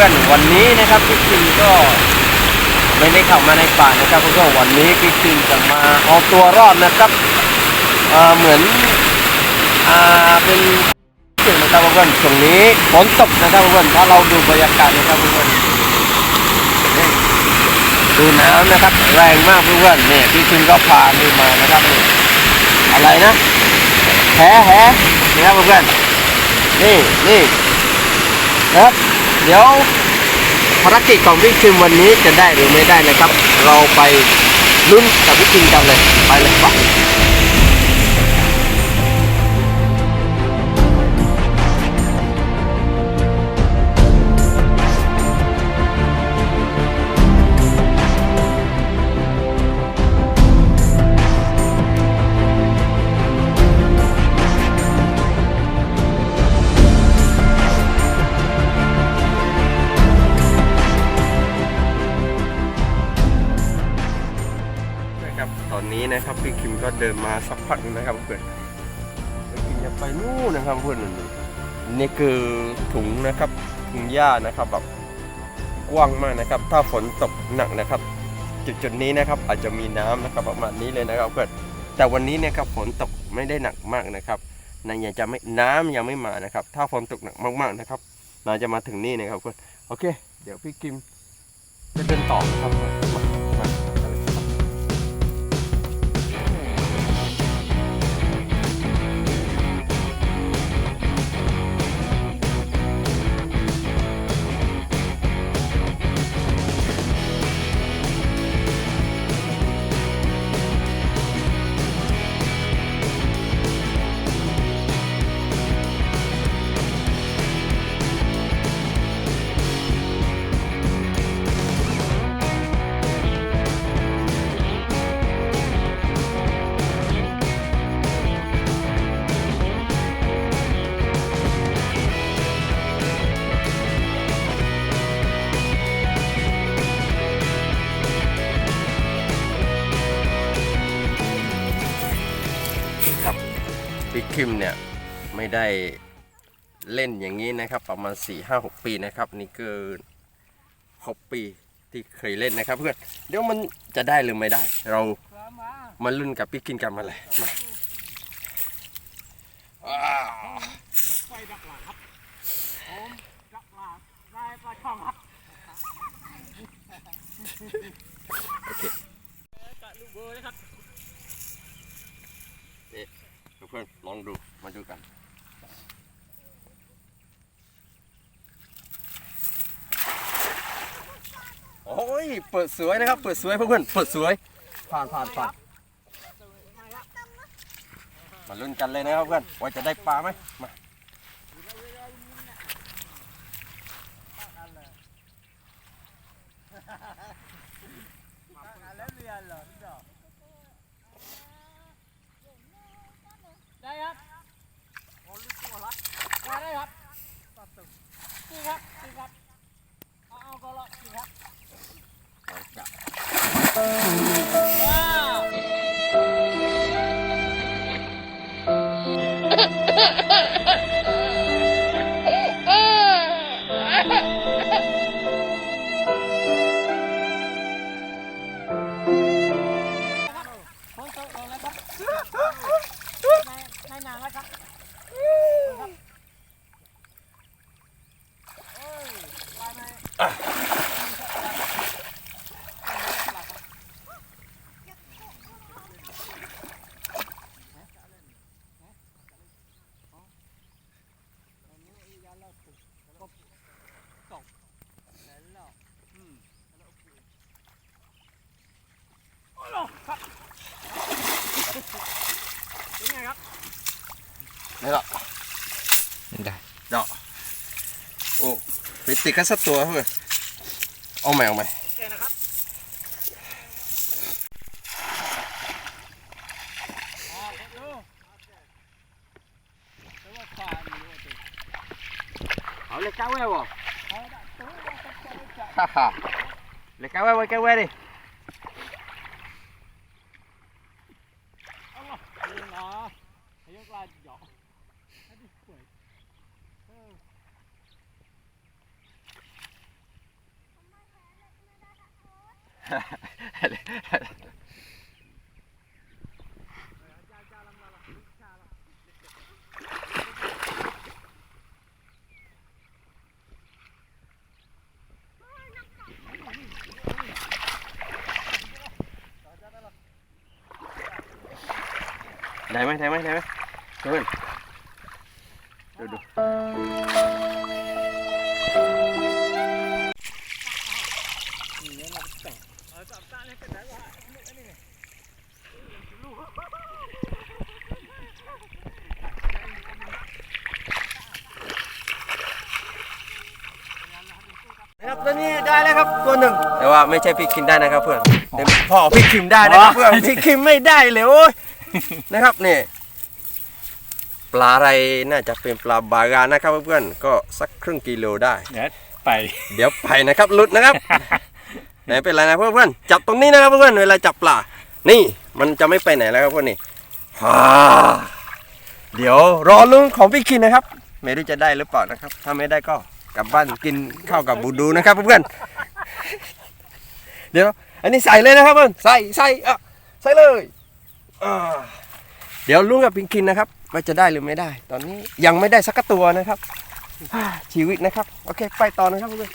เพื่อนๆวันนี้นะครับพี่คิงก็ไม่ได้เข้ามาในป่านะครับเพื่อนๆวันนี้พี่คิงจะมาเอาตัวรอดนะครับเเหมือนอเป็นเสิ่งนะครับเพื่อนๆช่วงนี้ฝนตกนะครับเพื่อนๆถ้าเราดูบรรยากาศนะครับเพื่อนๆดูน้ำนะครับ แรงมากเพื่อนๆเนี่ยพี่คิงก็พานี่มานะครับอะไรนะแหแหนี่ครับเพื่อนๆนี่นี่นะครับ เดี๋ยวภารกิจของพี่คิมวันนี้จะได้หรือไม่ได้นะครับ เราไปลุ้นกับพี่คิมกันเลย ไปเลยไป นะครับพี่คิมก็เดินมาสักพักนึงนะครับเพื่อนพี่คิมจะไปนู่นนะครับเพื่อนนี่คือถุงนะครับถุงหญ้านะครับแบบกว้างมากนะครับ ถ้าฝนตกหนักนะครับ จุดจุดนี้นะครับอาจจะมีน้ำนะครับประมาณนี้เลยนะครับเพื่อนแต่วันนี้เนะครับฝนตกไม่ได้หนักมากนะครับนั่ยังจะไม่น้ำยังไม่มานะครับ ถ้าฝนตกหนักมากๆนะครับน่าจะมาถึงนี่นะครับเพื่อนโอเค เดี๋ยวพี่กิมจะเดินต่อครับ ไม่ได้เล่นอย่างนี้นะครับประมาณ 4 5 6 ปีนะครับ นี่คือ6ปีที่เคยเล่นนะครับเพื่อนเดี๋ยวมันจะได้หรือไม่ได้ เรามาลุ้นกับพี่คิมกันมาเลยมาว้าวไฟดักหลาครับผมดักหลาได้ปลาช่องครับโอเคกะลูกเบอร์นะครับเพื่อนลองดูมาดูกันโอ้ย เปิดสวยนะครับ เปิดสวยเพื่อนๆเปิดสวย ผ่านผ่านผ่านมาลุ้นกันเลยนะครับเพื่อนว่าจะได้ปลาไหม เป็นไงครับนี่ละได้เนาะโอ้ไปติดกันสักตัวเพื่อนเอาใหม่เอาใหม่โอเคนะครับอ๋อดูแล้วว่าควายมีด้วยสิเอาเลยก้าวแว่วะเอาละตัวมันจะจะจะฮ่าฮ่าเลยก้าวแว่วก้าวแว่วดิ เอาละเรียนเหรอให้ยกลายหยอกให้ดิเปิดเออ ได้ไหมได้ไหมได้ไหมเพื่อนดูดูนะ ครับตัวนี้ได้แล้วครับตัวหนึ่งแต่ว่าไม่ใช่พริกคิมได้นะครับเพื่อนแต่พ่อพริกคิมได้นะครับเพื่อนพริกคิมไม่ได้เลยโอ้ยนะครับนี่ปลาอะไรน่าจะเป็นปลาบากานะครับเพื่อนๆก็สักครึ่งกิโลได้ เดี๋ยวไป เดี๋ยวไปนะครับหลุดนะครับ ไหนเป็นไรนะเพื่อนๆจับตรงนี้นะครับเพื่อนๆเวลาจับปลานี่มันจะไม่ไปไหนแล้วครับเพื่อนนี่ฮ่าเดี๋ยวรอลุ้นของพี่คินนะครับ ไม่รู้จะได้หรือเปล่านะครับ ถ้าไม่ได้ก็กลับบ้านกินข้าวกับบูดูนะครับเพื่อนๆเดี๋ยว อันนี้ใส่เลยนะครับเพื่อนใส่ใส่อะใส่เลยเดี๋ยวลุ้นกับพี่คินนะครับว่าจะได้หรือไม่ได้ ตอนนี้ยังไม่ได้สักตัวนะครับอ่าชีวิตนะครับ โอเค ไปต่อนะครับเพื่อน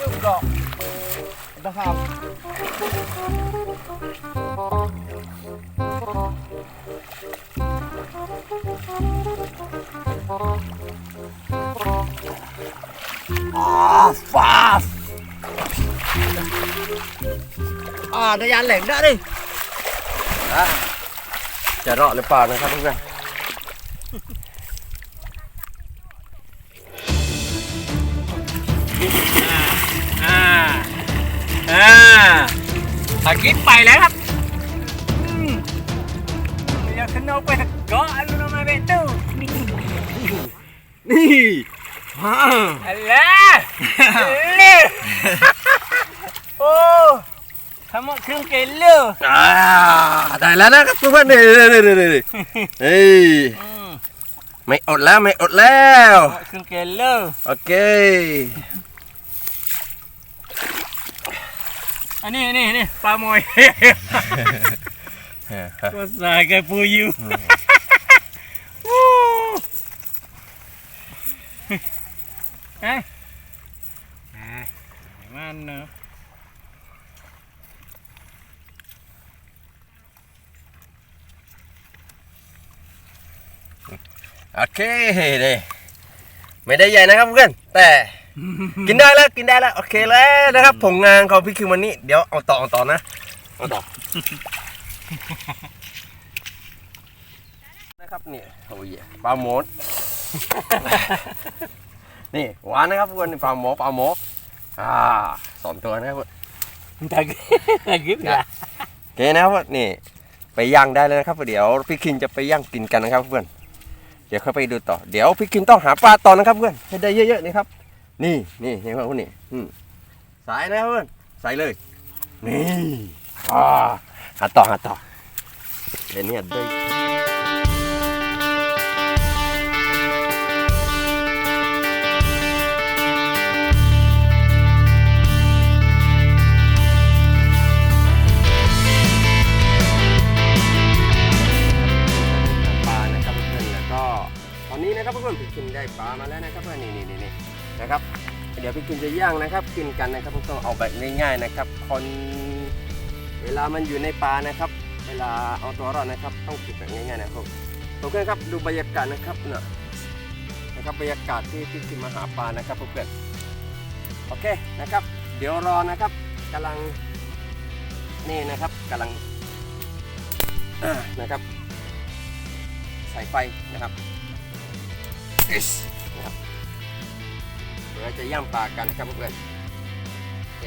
บ้านได้ยุ่งดอกนะครับอ่าฟาสอ่าทะยานแหล่งได้ดิจะรอดหรือเปล่านะครับเพื่อน อยากขึ้นเอาไปตะเกาะอันนู้นมาเบตู้นี่ๆนี่ว้าวอะไรเลย โอ้ทำหมดครึ่งเกลเลอร์อ่าได้แล้วนะครับเพื่อนๆนี่นี่นี่นี่นี่เฮ้ยไม่อดแล้วไม่อดแล้วครึ่งเกลเลอร์โอเคอันนี้นี่นี่ปลาโมยก็สายกับปูยูวู้เฮ้ยมันเนอะโอเคนี่ไม่ได้ใหญ่นะครับเพื่อนแต่ กินได้แล้วกินได้แล้วโอเคแล้วนะครับผลงานของพี่คิววันนี้ เดี๋ยวเอาต่อเอาต่อนะ เอาต่อ นะครับนี่โอ้ยปลาหมดนี่หวานนะครับเพื่อนปลาหมอปลาหมออ่าสองตัวนะครับเพื่อนตะกี้ตะกี้อะโอเคนะครับเพื่อนนี่ ไปย่างได้เลยนะครับ เดี๋ยวพี่คินจะไปย่างกินกันนะครับเพื่อนเดี๋ยวเข้าไปดูต่อ เดี๋ยวพี่คินต้องหาปลาต่อนะครับเพื่อนให้ได้เยอะๆนี่ครับ นี่นี่เห็นไหมพวกนี้อืมสายนะครับเพื่อนใส่เลย นี่อ่า หาต่อหาต่อเดี๋ยวนี้ได้ปลานะครับเพื่อนแล้วก็ตอนนี้นะครับเพื่อนๆพี่คินได้ปลามาแล้วนะครับเพื่อนนี่นี่นี่นนะครับ เดี๋ยวพี่กินจะย่างนะครับ กินกันนะครับต้องเอาแบบง่ายๆนะครับคน เวลามันอยู่ในป่านะครับ เวลาเอาตัวรอดนะครับ ต้องกินแบบง่ายๆนะครับโอเคครับดูบรรยากาศนะครับเนะนะครับบรรยากาศที่พี่กินมาหาปลานะครับเพื่อนโอเคนะครับ เดี๋ยวรอนะครับกำลังนี่นะครับกำลังนะครับใส่ไฟนะครับ Yes นะครับเดี๋ยวเราจะย่างปลากันนะครับเพื่อนโอเค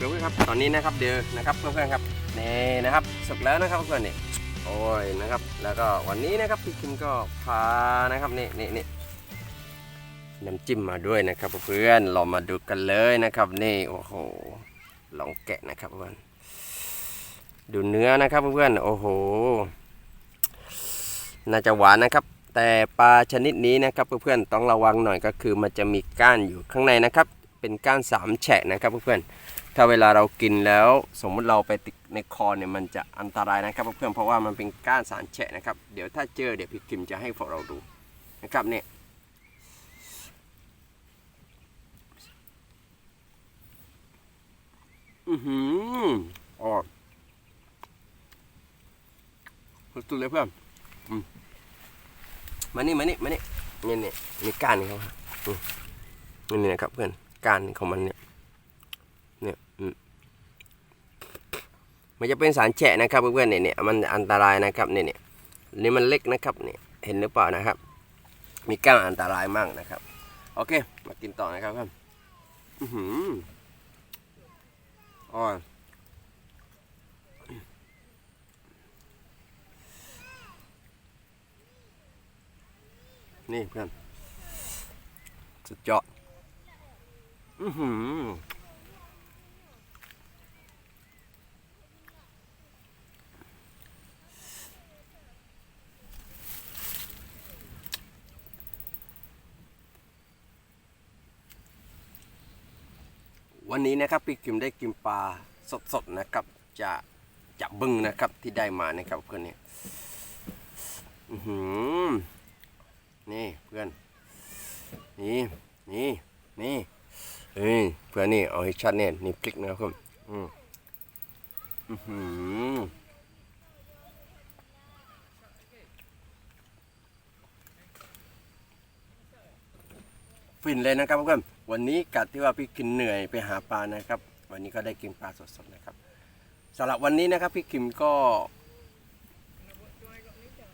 ครับตอนนี้นะครับเดี๋ยนะครับเพื่อนๆครับนี่นะครับสุกแล้วนะครับเพื่อนๆนี่โอ้ยนะครับ แล้วก็วันนี้นะครับพี่คิมก็พานะครับนี่นี่นี่น้ำจิ้มมาด้วยนะครับเพื่อนเรามาดูกันเลยนะครับนี่โอ้โหลองแกะนะครับเพื่อนดูเนื้อนะครับเพื่อนๆโอ้โห น่าจะหวานนะครับ แต่ปลาชนิดนี้นะครับเพื่อนๆต้องระวังหน่อยก็คือมันจะมีก้านอยู่ข้างในนะครับ เป็นก้านสามแฉะนะครับเพื่อนๆ ถ้าเวลาเรากินแล้วสมมุติเราไปติดในคอเนี่ยมันจะอันตรายนะครับเพื่อนเพราะว่ามันเป็นก้านสามแฉะนะครับ เดี๋ยวถ้าเจอเดี๋ยวพี่คิมจะให้พวกเราดูนะครับเนี่ยอือหืออ๋อสุดเลยเพื่อนมานี่มานี่มานี่เนี่ยเนี่นี่ก้านนี่เขาครับนี่นี่นะครับเพื่อนก้ารของมันเนี่ย เนี่ยอืมันจะเป็นสารแฉะนะครับเพื่อนๆเนี่ยเนี่ยมันอันตรายนะครับเนี่ยเนี่ยนี่มันเล็กนะครับเนี่ยเห็นหรือเปล่านะครับ มีก้างอันตรายมากนะครับ โอเค มากินต่อนะครับเพื่อนอือหืออ๋อนี่เพื่อนสุดยอดอือหือ วันนี้นะครับพี่กิมได้กินปลาสดๆนะครับจะจะบึงนะครับที่ได้มานะครับเพื่อนเนี่ยอือหือนี่เพื่อน นี่นี่นี่เฮ้ยเพื่อนนี่เอาให้ชัดเนี่ยนี่พลิกนะครับผมอืมอื้อหือ ฟินเลยนะครับเพื่อนวันนี้กัดที่ว่าพี่กินเหนื่อยไปหาปลานะครับ วันนี้ก็ได้กินปลาสดๆนะครับสำหรับวันนี้นะครับพี่คิมก็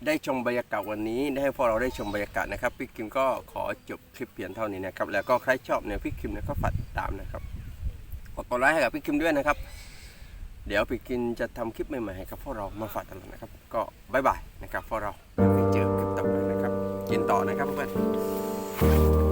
ได้ชมบรรยากาศวันนี้ได้ให้พวกเราได้ชมบรรยากาศนะครับพี่คิมก็ขอจบคลิปเพียงเท่านี้นะครับ แล้วก็ใครชอบเนี่ยพี่คิมเนี่ยก็ฝากติดตามนะครับกดกดไลค์ให้กับพี่คิมด้วยนะครับ เดี๋ยวพี่คิมจะทำคลิปใหม่ๆให้กับพวกเรามาฝากตลอดนะครับ ก็บายบายนะครับพวกเราไปเจอคลิปต่อไปนะครับ กินต่อนะครับเพื่อน